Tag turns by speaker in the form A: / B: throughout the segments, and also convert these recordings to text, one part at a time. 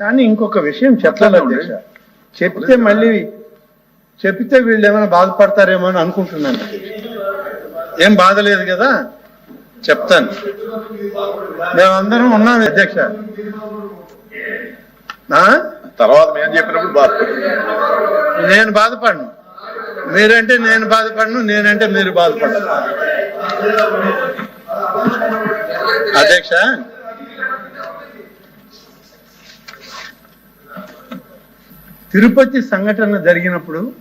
A: కానీ ఇంకొక విషయం చెప్పాలి అధ్యక్ష. చెప్తే మళ్ళీ చెప్తే వీళ్ళు ఏమైనా బాధపడతారేమో అని అనుకుంటున్నాను. ఏం బాధ లేదు కదా? చెప్తాను. మేమందరం ఉన్నాం అధ్యక్ష?
B: తర్వాత మేము చెప్పినప్పుడు బాధ
A: నేను బాధపడను. మీరంటే నేను బాధపడను నేనంటే మీరు బాధపడను అధ్యక్ష తిరుపతి సంఘటన జరిగినప్పుడు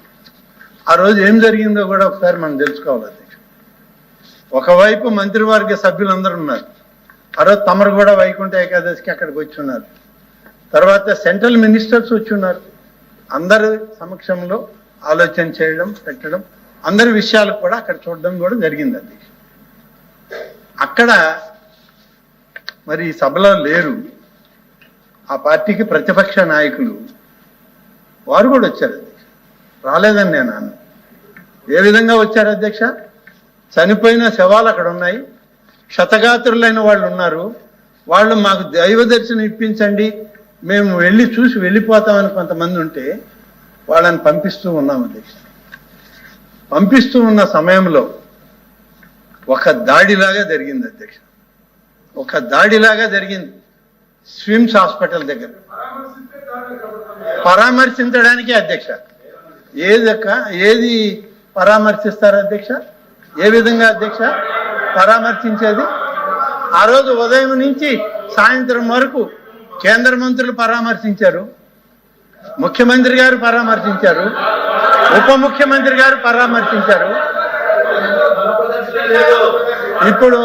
A: ఆ రోజు ఏం జరిగిందో కూడా ఒకసారి మనం తెలుసుకోవాలి అధ్యక్ష. ఒకవైపు మంత్రివర్గ సభ్యులందరూ ఉన్నారు. ఆ రోజు తమరు కూడా వైకుంఠ ఏకాదశికి అక్కడికి వచ్చి ఉన్నారు. తర్వాత సెంట్రల్ మినిస్టర్స్ వచ్చి ఉన్నారు. అందరి సమక్షంలో ఆలోచన చేయడం పెట్టడం అందరి విషయాలు కూడా అక్కడ చూడడం కూడా జరిగింది అధ్యక్ష. అక్కడ మరి సభలో లేరు. ఆ పార్టీకి ప్రతిపక్ష నాయకులు వారు కూడా వచ్చారు అధ్యక్ష. రాలేదని నేను అన్న. ఏ విధంగా వచ్చారు అధ్యక్ష? చనిపోయిన శవాలు అక్కడ ఉన్నాయి. క్షతగాత్రులైన వాళ్ళు ఉన్నారు. వాళ్ళు మాకు దైవ దర్శనం ఇప్పించండి. మేము వెళ్ళి చూసి వెళ్ళిపోతామని కొంతమంది ఉంటే వాళ్ళని పంపిస్తూ ఉన్నాం అధ్యక్ష. పంపిస్తూ ఉన్న సమయంలో ఒక దాడిలాగా జరిగింది అధ్యక్ష. ఒక దాడిలాగా జరిగింది. స్విమ్స్ హాస్పిటల్ దగ్గర. పరామర్శించడానికి అధ్యక్ష. ఏది ఏది పరామర్శిస్తారు అధ్యక్ష? ఏ విధంగా అధ్యక్ష? పరామర్శించేది? ఆ రోజు ఉదయం నుంచి సాయంత్రం వరకు కేంద్ర మంత్రులు పరామర్శించారు. ముఖ్యమంత్రి గారు పరామర్శించారు. ఉప ముఖ్యమంత్రి గారు పరామర్శించారు. ఇప్పుడు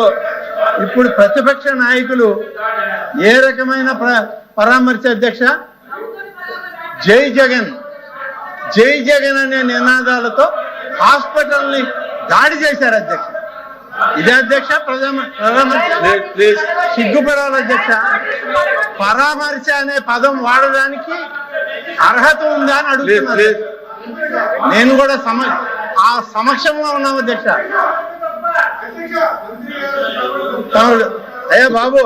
A: ఇప్పుడు ప్రతిపక్ష నాయకులు ఏ రకమైన ప్ర- పరామర్శ అధ్యక్ష? జై జగన్. జై జగన్ అనే నినాదాలతో హాస్పిటల్ని దాడి చేశారు అధ్యక్ష. ఇదే అధ్యక్ష సిగ్గుపడాలి అధ్యక్ష. పరామర్శ అనే పదం వాడడానికి అర్హత ఉందా అని అడుగుతున్నారు. నేను కూడా సమ ఆ సమక్షంలో ఉన్నాం అధ్యక్ష. తమరు అయ్యా బాబు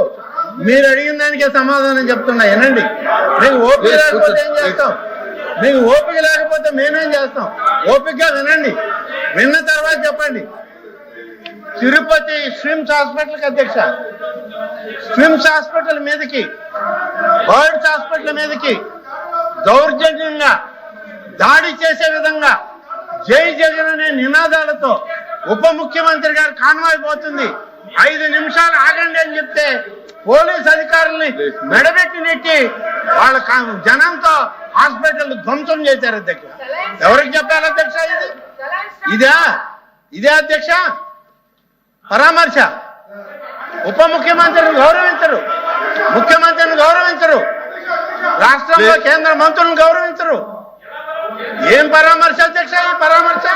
A: మీరు అడిగిన దానికే సమాధానం చెప్తున్నా వినండి. మీకు ఓపిక లేకపోతే ఏం చేస్తాం? మీకు ఓపిక లేకపోతే మేమేం చేస్తాం? ఓపికగా వినండి. విన్న తర్వాత చెప్పండి. తిరుపతి స్విమ్స్ హాస్పిటల్కి అధ్యక్ష. స్విమ్స్ హాస్పిటల్ మీదకి బర్డ్స్ హాస్పిటల్ మీదకి దౌర్జన్యంగా దాడి చేసే విధంగా జై జగన్ అనే నినాదాలతో ఉప ముఖ్యమంత్రి గారు కాన్వాయ్ పోతుంది. ఐదు నిమిషాలు ఆగండి అని చెప్తే పోలీస్ అధికారుల్ని మెడబెట్టి నెట్టి వాళ్ళ జనంతో హాస్పిటల్ ధ్వంసం చేశారు అధ్యక్ష. ఎవరికి చెప్పారు అధ్యక్ష ఇది? ఇదా? ఇదే అధ్యక్ష? పరామర్శ. ఉప ముఖ్యమంత్రిని గౌరవించరు. ముఖ్యమంత్రిని గౌరవించరు. రాష్ట్రంలో కేంద్ర మంత్రులను గౌరవించరు. ఏం పరామర్శ అధ్యక్ష ఈ పరామర్శ?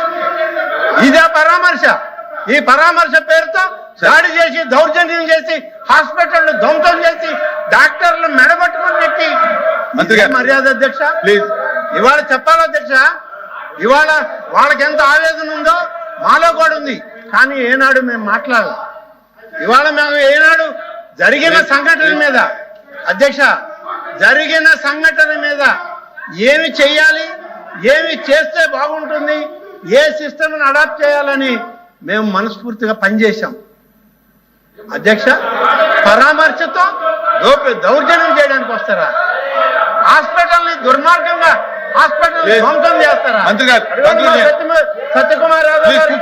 A: ఇదే పరామర్శ. ఈ పరామర్శ పేరుతో దాడి చేసి దౌర్జన్యం చేసి హాస్పిటల్ ధ్వంసం చేసి డాక్టర్లు మెడబట్టుకుని పెట్టి మర్యాద అధ్యక్ష?
B: ప్లీజ్.
A: ఇవాళ చెప్పాలి అధ్యక్ష? ఇవాళ వాళ్ళకి ఎంత ఆవేదన ఉందో మాలో కూడా ఉంది. కానీ ఏనాడు మేము మాట్లాడాలి. ఇవాళ మేము ఏనాడు జరిగిన సంఘటన మీద అధ్యక్ష జరిగిన సంఘటన మీద ఏమి చెయ్యాలి? ఏమి చేస్తే బాగుంటుంది? ఏ సిస్టమ్ని అడాప్ట్ చేయాలని మేము మనస్ఫూర్తిగా పనిచేశాం. అధ్యక్ష పరామర్శతో దౌ- దౌర్జన్యం చేయడానికి వస్తారా? హాస్పిటల్ని దుర్మార్గంగా హాస్పిటల్. ధ్వంసం చేస్తారా? సత్యకుమార్ యాదవ్ గారు